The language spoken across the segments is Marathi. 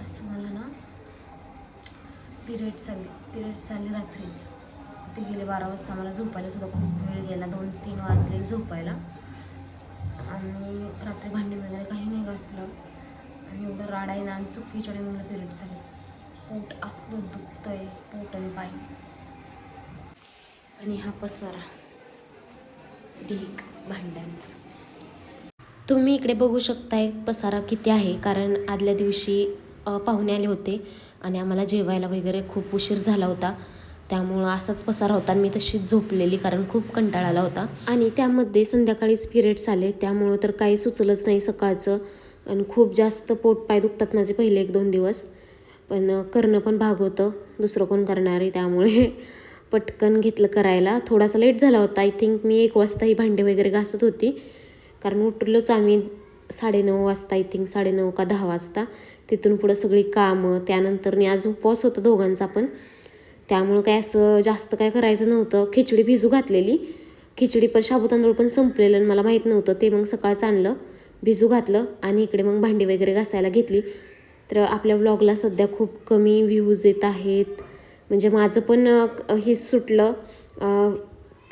असं मला ना पिरियड्स आले पिरियड्स आले रात्रीच. ते गेले बारा वाजता मला झोपायला सुद्धा खूप वेळ गेला. दोन तीन वाजले झोपायला. आणि रात्री भांडी वगैरे काही नाही घासलं. आणि एवढं राडायला आणि चुकीच्या मला पिरियड्स आले पोट असलं दुखतंय पोट आणि पाय. आणि हा पसारा ढीक भांड्यांचा. तुम्ही इकडे बघू शकताय पसारा किती आहे कारण आदल्या दिवशी पाहुणे आले होते आणि आम्हाला जेवायला वगैरे खूप उशीर झाला होता. त्यामुळं असाच पसार होता आणि मी तशीच झोपलेली कारण खूप कंटाळा आला होता. आणि त्यामध्ये संध्याकाळीच पिरियड्स आले. त्यामुळं तर काही सुचलंच नाही सकाळचं. आणि खूप जास्त पोटपाय दुखतात माझे पहिले एक दोन दिवस. पण करणं पण भाग होतं. दुसरं कोण करणार आहे त्यामुळे पटकन घेतलं करायला. थोडासा लेट झाला होता. आय थिंक मी एक वाजता ही भांडे वगैरे घासत होती. कारण उठलोच आम्ही साडेनऊ वाजता आय थिंक साडेनऊ का दहा वाजता. तिथून पुढं सगळी कामं त्यानंतर मी आज उपवास होता दोघांचा पण. त्यामुळं काय असं जास्त काय करायचं नव्हतं. खिचडी भिजू घातलेली. खिचडी पण शाबू तांदूळ पण संपलेलं आणि मला माहीत नव्हतं. ते मग सकाळचं आणलं भिजू घातलं आणि इकडे मग भांडी वगैरे घासायला घेतली. तर आपल्या ब्लॉगला सध्या खूप कमी व्ह्यूज येत आहेत. म्हणजे माझं पण हे सुटलं.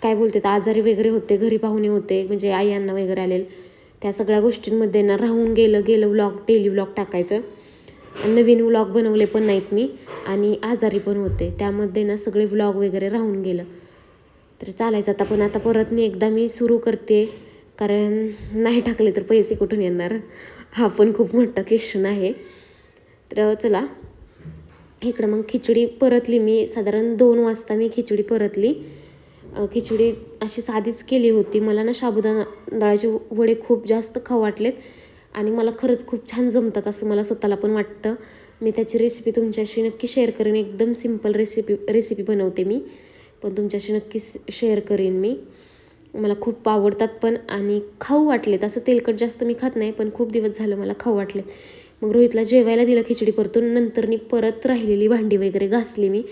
काय बोलते आजारी वगैरे होते घरी पाहुणे होते. म्हणजे आई यांना वगैरे आलेले. त्या सगळ्या गोष्टींमध्ये ना राहून गेलं गेलं व्लॉग डेली व्लॉग टाकायचं. नवीन व्लॉग बनवले पण नाहीत मी आणि आजारी पण होते. त्यामध्ये ना सगळे व्लॉग वगैरे राहून गेलं. तर चालायचं आता पण आता परत मी एकदा मी सुरू करते. कारण नाही टाकले तर पैसे कुठून येणार? हा पण खूप मोठा क्वेश्चन आहे. तर चला. इकडं मग खिचडी परतली मी. साधारण दोन वाजता मी खिचडी परतली. खिचडी अशी साधीच केली होती. मला ना साबुदाणा डाळाचे वडे खूप जास्त खाऊ वाटलेत आणि मला खरंच खूप छान जमतात असं मला स्वतःला पण वाटतं. मी त्याची रेसिपी तुमच्याशी नक्की शेअर करेन. एकदम सिंपल रेसिपी रेसिपी बनवते मी. पण तुमच्याशी नक्की शेअर करेन मी. मला खूप आवडतात पण आणि खाऊ वाटलेत. असं तेलकट जास्त मी खात नाही पण खूप दिवस झालं मला खाऊ वाटलेत. मग रोहितला जेवायला दिलं खिचडी परतून. नंतर मी परत राहिलेली भांडी वगैरे घासली मी.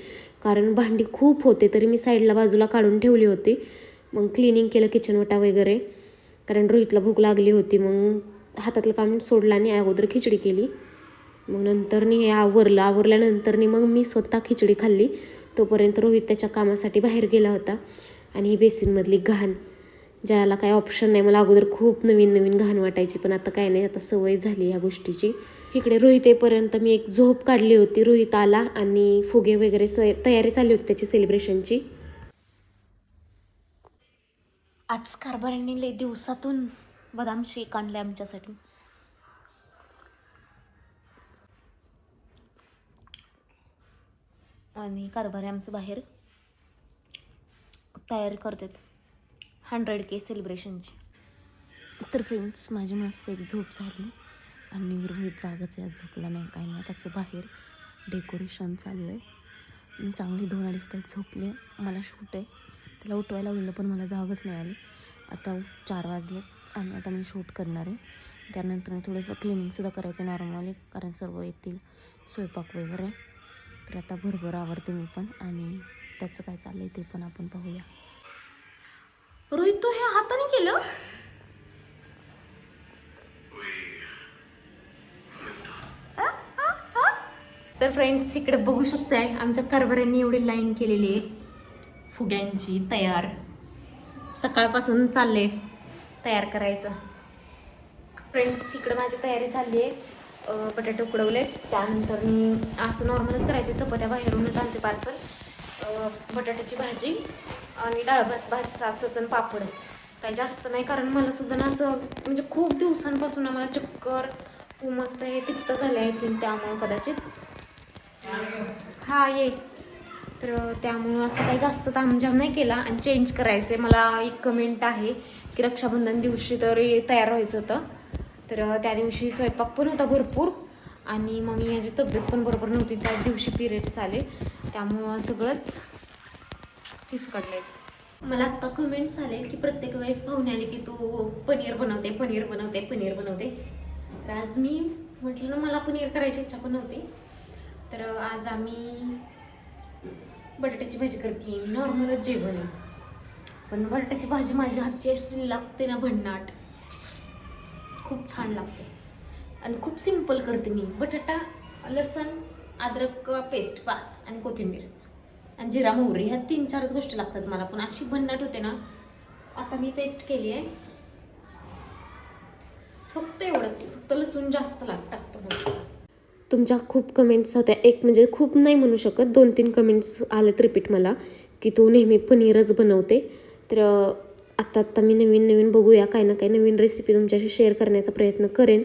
कारण भांडी खूप होते तरी मी साईडला बाजूला काढून ठेवली होती. मग क्लिनिंग केलं किचन वटा वगैरे. कारण रोहितला भूक लागली होती मग हातातलं काम सोडलं आणि अगोदर खिचडी केली. मग नंतरनी हे आवरलं आवरल्यानंतरनी मग मी स्वतः खिचडी खाल्ली. तोपर्यंत रोहित त्याच्या कामासाठी बाहेर गेला होता आणि ही बेसिनमधली घाण ज्याला काही ऑप्शन नाही. मला अगोदर खूप नवीन नवीन घाण वाटायची पण आता काय नाही आता सवय झाली या गोष्टीची. इकडे रोहित येईपर्यंत मी एक झोप काढली होती. रोहित आला आणि फुगे वगैरे स तयारी चालली होती त्याची सेलिब्रेशनची आज कारभाऱ्यांनी लय दिवसातून बदाम शेक आणले आमच्यासाठी. आणि कारभारी आमचं बाहेर तयारी करतात. हंड्रेड के सेलिब्रेशनची तर फ्रेंड्स माझी मस्त एक झोप झाली. आणि रोहित जागाच आज झोपला नाही काय नाही. त्याचं बाहेर डेकोरेशन चाललं आहे. मी चांगली दोन अडीच तास झोपले. मला शूट आहे. त्याला उठवायला उठलं पण मला जागच नाही आली. आता चार वाजले आणि आता मी शूट करणार आहे. त्यानंतर मी थोडंसं क्लिनिंगसुद्धा करायचं नॉर्मली कारण सर्व येतील स्वयंपाक वगैरे. तर आता भरभर आवडते मी पण आणि त्याचं काय चाललं आहे ते पण आपण पाहूया. रोहित तू हे हाताने केलं? तर फ्रेंड्स इकडे बघू शकताय आमच्या कारभाऱ्यांनी एवढी लाईन केलेली आहे. फुग्यांची तयार. सकाळपासून चालले तयार करायचं. फ्रेंड्स इकडं माझी तयारी झाली आहे. बटाटे उकडवले. त्यानंतर मी असं नॉर्मलच करायचे. चपात्या बाहेरूनच आणते पार्सल बटाट्याची भाजी आणि डाळ भात. भात असंच आणि पापड. काही जास्त नाही कारण मला सुद्धा ना असं म्हणजे खूप दिवसांपासून ना मला चक्कर उमस्त हे पित्त झाले आहे त्यामुळं कदाचित हा ये. तर त्यामुळं असं काही जास्त तामझाम नाही केला. आणि चेंज करायचं आहे मला एक कमेंट आहे की रक्षाबंधन दिवशी तर तयार व्हायचं होतं. तर त्या दिवशी स्वयंपाक पण होता भरपूर. आणि मग मी याची तब्येत पण बरोबर नव्हती. त्या दिवशी पिरियड्स आले. त्यामुळं सगळंच फिसकडले मला आत्ता कमेंट्स आले की प्रत्येक वेळेस पाहुणे आले की तू पनीर बनवते पनीर बनवते पनीर बनवते. तर आज मी म्हटलं ना मला पनीर करायची इच्छा पण होती तर आज आम्ही बटाट्याची भाजी करते. नॉर्मलच जेवण आहे. पण बटाट्याची भाजी माझ्या हातची अशी लागते ना भन्नाट. खूप छान लागते. आणि खूप सिंपल करते मी. बटाटा लसण अद्रक पेस्ट पास आणि कोथिंबीर आणि जिरा मोहरी ह्या तीन चारच गोष्टी लागतात मला. पण अशी भन्नाट होते ना आता मी पेस्ट केली आहे. फक्त एवढंच. फक्त लसूण जास्त लाग टाकतो म्हणून तुमच्या खूप कमेंट्स होत्या. एक म्हणजे खूप नाही म्हणू शकत दोन तीन कमेंट्स आलेत रिपीट मला की तू नेहमी पनीरच बनवते. तर आत्ता आत्ता मी नवीन नवीन बघूया काय ना काही नवीन रेसिपी तुमच्याशी शेअर करण्याचा प्रयत्न करेन.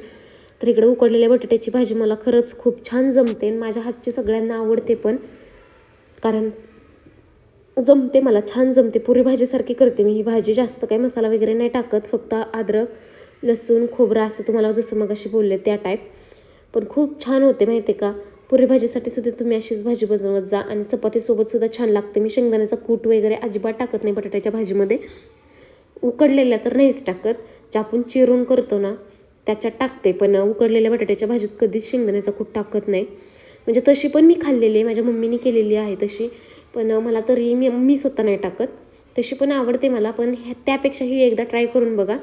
तर इकडे उकडलेल्या बटाट्याची भाजी मला खरंच खूप छान जमते आणि माझ्या हातची सगळ्यांना आवडते पण कारण जमते मला छान जमते. पुरी भाजीसारखी करते मी. ही भाजी जास्त काही मसाला वगैरे नाही टाकत फक्त अद्रक लसूण खोबरं असं तुम्हाला जसं मग अशी बोलले त्या टाईप पण खूप छान होते माहिती आहे का? पुरी भाजीसाठी सुद्धा तुम्ही अशीच भाजी बनवत जा आणि चपातीसोबत सुद्धा छान लागते. मी शेंगदाण्याचा कूट वगैरे अजिबात टाकत नाही बटाट्याच्या भाजीमध्ये. उकडलेल्या तर नाहीच टाकत. जे आपण चिरून करतो ना त्याच्यात टाकते. पण उकडलेल्या बटाट्याच्या भाजीत कधीच शेंगदाण्याचा कूट टाकत नाही. म्हणजे तशी पण मी खाल्लेली आहे. माझ्या मम्मीने केलेली आहे तशी. पण मला तरी मी मी स्वतः नाही टाकत. तशी पण आवडते मला पण ह्या त्यापेक्षाही एकदा ट्राय करून बघा.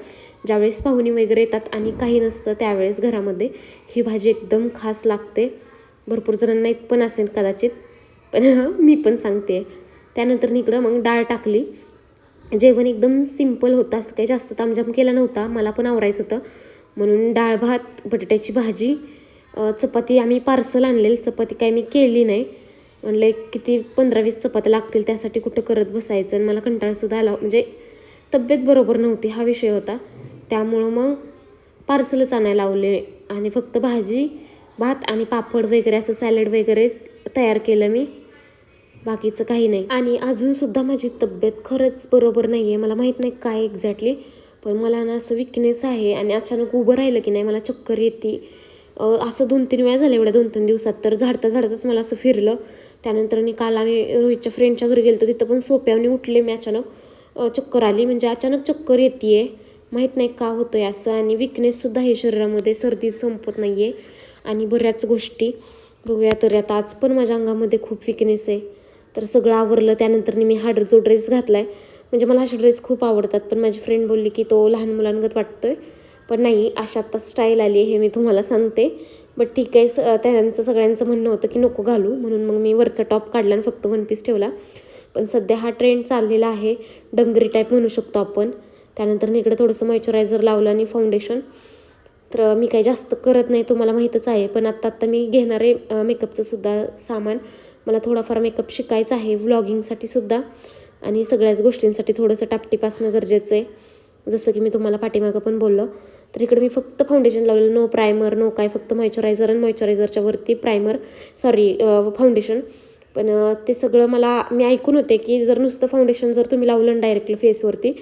ज्यावेळेस पाहुणी वगैरे येतात आणि काही नसतं त्यावेळेस घरामध्ये ही भाजी एकदम खास लागते. भरपूर जणांना एक पण असेल कदाचित पण मी पण सांगते. त्यानंतर इकडं मग डाळ टाकली. जेवण एकदम सिंपल होतं असं काही जास्त तामझाम केला नव्हता. मला पण आवरायचं होतं. म्हणून डाळ भात बटाट्याची भाजी चपाती आम्ही पार्सल आणलेली. चपाती काय मी केली नाही. म्हणलं एक किती पंधरा वीस चपात्या लागतील त्यासाठी कुठं करत बसायचं? आणि मला कंटाळासुद्धा आला. म्हणजे तब्येत बरोबर नव्हती हा विषय होता. त्यामुळं मग पार्सलच आणायला लावले आणि फक्त भाजी भात आणि पापड वगैरे असं सॅलड वगैरे तयार केलं मी. बाकीचं काही नाही. आणि अजूनसुद्धा माझी तब्येत खरंच बरोबर नाही आहे मला माहीत नाही काय एक्झॅक्टली पण मला ना असं विकनेस आहे आणि अचानक उभं राहिलं की नाही मला चक्कर येते. असं दोन तीन वेळा झालं एवढ्या दोन तीन दिवसात. तर झाडता झाडताच मला असं फिरलं. त्यानंतर मी काल आम्ही रोहितच्या फ्रेंडच्या घरी गेलो तिथं पण सोप्यावनी उठले मी अचानक. चक्कर आली. म्हणजे अचानक चक्कर येते माहीत नाही का होतं आहे असं. आणि विकनेससुद्धा आहे शरीरामध्ये सर्दी संपत नाही आहे आणि बऱ्याच गोष्टी. बघूया तर आता आज पण माझ्या अंगामध्ये खूप विकनेस आहे. तर सगळं आवरलं. त्यानंतर मी हा जो ड्रेस घातला आहे म्हणजे मला असे ड्रेस खूप आवडतात. पण माझी फ्रेंड बोलली की तो लहान मुलांगत वाटतोय. पण नाही अशा आता स्टाईल आली आहे हे मी तुम्हाला सांगते. बट ठीक आहे स त्यांचं सगळ्यांचं म्हणणं होतं की नको घालू म्हणून मग मी वरचा टॉप काढला आणि फक्त वन पीस ठेवला. पण सध्या हा ट्रेंड चाललेला आहे डंगरी टाईप म्हणू शकतो आपण. त्यानंतर इकडे थोडंसं मॉइश्चरायझर लावलं आणि फाउंडेशन तर मी काही जास्त करत नाही तुम्हाला माहीतच आहे. पण आत्ता आत्ता मी घेणारे मेकअपचं सुद्धा सामान. मला थोडाफार मेकअप शिकायचा आहे व्लॉगिंगसाठी सुद्धा. आणि सगळ्याच गोष्टींसाठी थोडंसं टापटीप असणं गरजेचं आहे. जसं की मी तुम्हाला पाठीमागं पण बोललो. तर इकडे मी फक्त फाउंडेशन लावलेलं नो प्रायमर नो काय फक्त मॉइश्चरायझर आणि मॉइश्चरायझरच्या वरती प्रायमर सॉरी फाउंडेशन पण ते सगळं मला मी ऐकून होते की जर नुसतं फाउंडेशन जर तुम्ही लावलं डायरेक्टली फेसवरती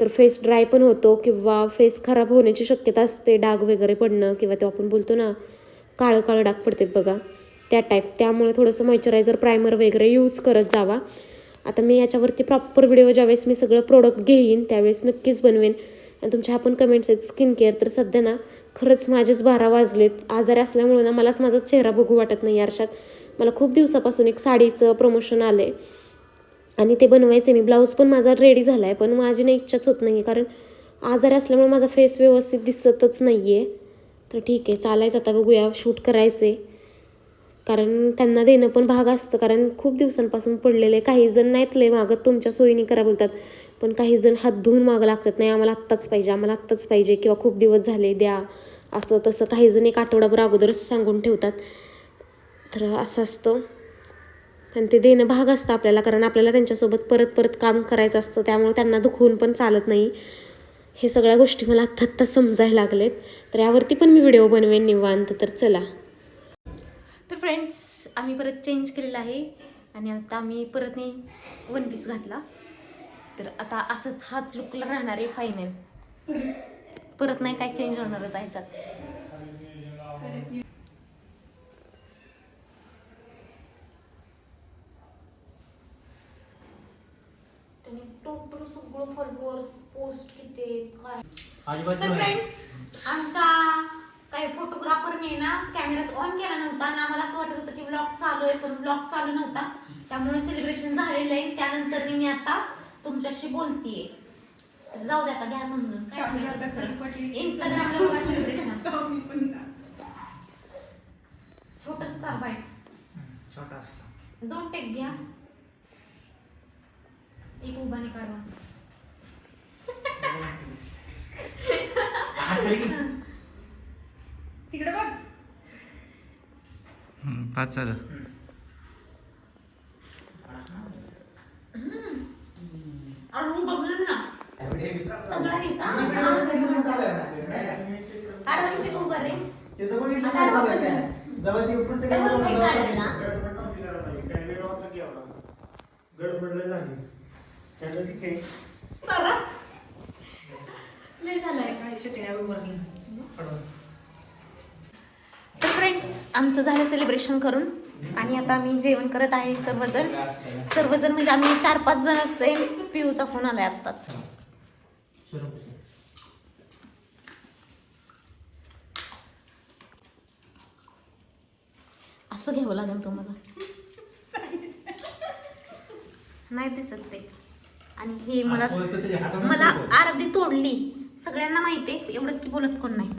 तर फेस ड्राय पण होतो किंवा फेस खराब होण्याची शक्यता असते डाग वगैरे पडणं किंवा ते आपण बोलतो ना काळं काळं डाग पडतात बघा त्या टाईप त्यामुळे थोडंसं मॉइश्चरायझर प्रायमर वगैरे यूज करत जावा. आता मी याच्यावरती प्रॉपर व्हिडिओ ज्यावेळेस मी सगळं प्रोडक्ट घेईन त्यावेळेस नक्कीच बनवेन. आणि तुमच्या आपण पण कमेंट्स आहेत स्किन केअर तर सध्या ना खरंच माझेच बारा वाजलेत. आजारी असल्यामुळे ना मलाच माझा चेहरा बघू वाटत नाही आरशात मला खूप दिवसापासून एक साडीचं प्रमोशन आलं आहे आणि ते बनवायचे मी. ब्लाऊज पण माझा रेडी झाला आहे पण माझी नाही इच्छाच होत नाही कारण आजारी असल्यामुळे माझा फेस व्यवस्थित दिसतच नाही आहे तर ठीक आहे चालायचं आता बघूया. शूट करायचे कारण त्यांना देणं पण भाग असतं. कारण खूप दिवसांपासून पडलेले काही जण नाहीत लय मागत तुमच्या सोयीने करा बोलतात. पण काही जण हात धुवून मागं लागतात. नाही आम्हाला आत्ताच पाहिजे आम्हाला आत्ताच पाहिजे किंवा खूप दिवस झाले द्या असं तसं. काही जण एक आठवडाभर अगोदरच सांगून ठेवतात. तर असं असतं. आणि ते देणं भाग असतं आपल्याला कारण आपल्याला त्यांच्यासोबत परत परत काम करायचं असतं त्यामुळे त्यांना दुखवून पण चालत नाही. हे सगळ्या गोष्टी मला आत्ता आत्ता समजायला लागलेत. तर यावरती पण मी व्हिडिओ बनवेन निवांत. तर चला. तर फ्रेंड्स आम्ही परत चेंज केलेलं आहे. आणि आता आम्ही परत वन पीस घातला. तर आता असंच हाच लुकला राहणार आहे फायनल परत नाही काय चेंज होणार होता ह्याच्यात. टोटल सगळं फॉलोअर्स पोस्ट किती काय? तर. फ्रेंड्स आमच्या काही फोटोग्राफरने ना कॅमेरा ऑन केला नव्हता आणि आम्हाला असं वाटत होतं की ब्लॉग चालू आहे पण ब्लॉग चालू नव्हता. त्यामुळे सेलिब्रेशन झालेलं आहे. त्यानंतर मी आता तुमच्याशी बोलतीये. तर जाऊ दे आता घ्या समजून. काय इंस्टाग्रामला सेलिब्रेशन छोटस चार बाईट छोटा असतो. दोन टेक घ्या. एक उभाने काढवा हा, तरी की. तिकडे बघ. हम्म, पाच झालं हम्म. अडवून बघलं ना सगळं घ्यायचा अडवून ते उभं रे तर फ्रेंड्स आमचं झालं सेलिब्रेशन करून. आणि आता आम्ही जेवण करत आहे सर्वजण. सर्वजण म्हणजे आम्ही चार पाच जणच आहे पिऊचा फोन आलाय आत्ताच. असं घ्यावं लागेल तुम्हाला? नाही दिसत ते. आणि हे मला मला. अर्धी तोडली. सगळ्यांना माहिती आहे. एवढंच की बोलत कोण नाही.